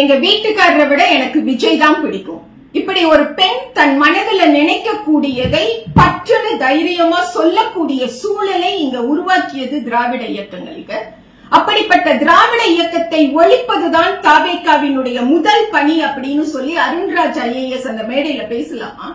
எங்க வீட்டுக்காரரை விட எனக்கு விஜய் தான் பிடிக்கும். இப்படி ஒரு பெண் தன் மனதுல நினைக்கக்கூடியதை பற்றுன்னு தைரியமா சொல்லக்கூடிய சூழலை இங்க உருவாக்கியது திராவிட இயக்கங்களுக்கு அப்படிப்பட்ட திராவிட இயக்கத்தை ஒழிப்பதுதான் தாவேக்காவினுடைய முதல் பணி அப்படின்னு சொல்லி அருண்ராஜ் ஐஏஎஸ் அந்த மேடையில பேசலாமா?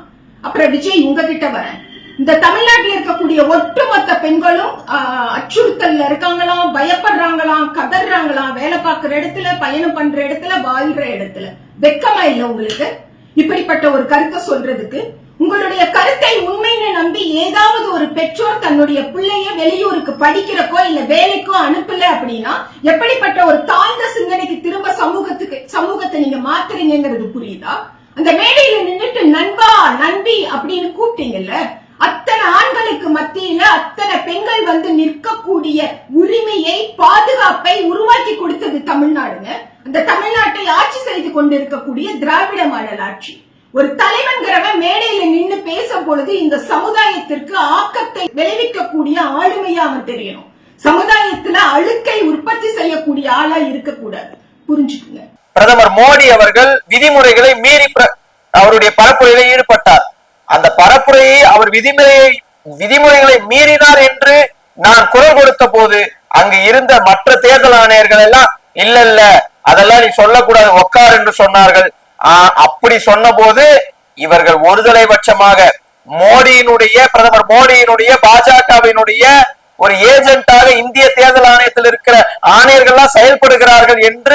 அப்புறம் விஜய் உங்ககிட்ட வரேன். இந்த தமிழ்நாட்டில் இருக்கக்கூடிய ஒட்டுமொத்த பெண்களும் ஆஹ், அச்சுறுத்தல்ல இருக்காங்களாம் பயப்படுறாங்களாம் கதறாங்களாம் வேலை பார்க்குற இடத்துல பயணம் பண்ற இடத்துல வாழ்ற இடத்துல. வெக்கமா இல்ல உங்களுக்கு? இப்படிப்பட்ட ஒரு கருத்தை சொல்றதுக்கு உங்களுடைய கருத்தை உண்மைன்னு நம்பி ஏதாவது ஒரு பெற்றோர் தன்னுடைய பிள்ளைய வெளியூருக்கு படிக்கிறக்கோ இல்ல வேலைக்கோ அனுப்பல அப்படின்னா எப்படிப்பட்ட ஒரு தாழ்ந்த சிந்தனைக்கு திரும்ப சமூகத்துக்கு சமூகத்தை நீங்க மாத்துறீங்கிறது புரியுதா? அந்த மேடையில நின்னுட்டு நண்பா நண்பி அப்படின்னு கூப்பிட்டீங்கல்ல அத்தனை ஆண்களுக்கு மத்தியில அத்தனை பெண்கள் வந்து நிற்கக்கூடிய உரிமையை பாதுகாப்பை உருவாக்கி கொடுத்தது தமிழ்நாடுங்க அந்த தமிழ்நாட்டை ஆட்சி செய்து கொண்டிருக்கக்கூடிய திராவிட மாடல் ஆட்சி. ஒரு தலைவன்கிறவன் மேடையில நின்னு பேசும் பொழுது இந்த சமுதாயத்திற்கு ஆக்கத்தை விளைவிக்கக்கூடிய ஆளுமையா அவன் தெரியணும். சமுதாயத்துல அழுக்கை உற்பத்தி செய்யக்கூடிய ஆளா இருக்கக்கூடாது. புரிஞ்சுக்குங்க. பிரதமர் மோடி அவர்கள் விதிமுறைகளை மீறி அவருடைய பரப்புரையில ஈடுபட்டார். அந்த பரப்புரையை அவர் விதிமுறையை விதிமுறைகளை மீறினார் என்று நான் குரல் கொடுத்த போது அங்கு இருந்த மற்ற தேர்தல் ஆணையர்கள் எல்லாம் இல்ல இல்ல அதெல்லாம் நீ சொல்லக்கூடாது உக்கார் என்று சொன்னார்கள். ஆஹ் அப்படி சொன்ன போது இவர்கள் ஒருதலை பட்சமாக மோடியினுடைய பிரதமர் மோடியினுடைய பாஜகவினுடைய ஒரு ஏஜென்ட்டாக இந்திய தேர்தல் ஆணையத்தில் இருக்கிற ஆணையர்கள்லாம் செயல்படுகிறார்கள் என்று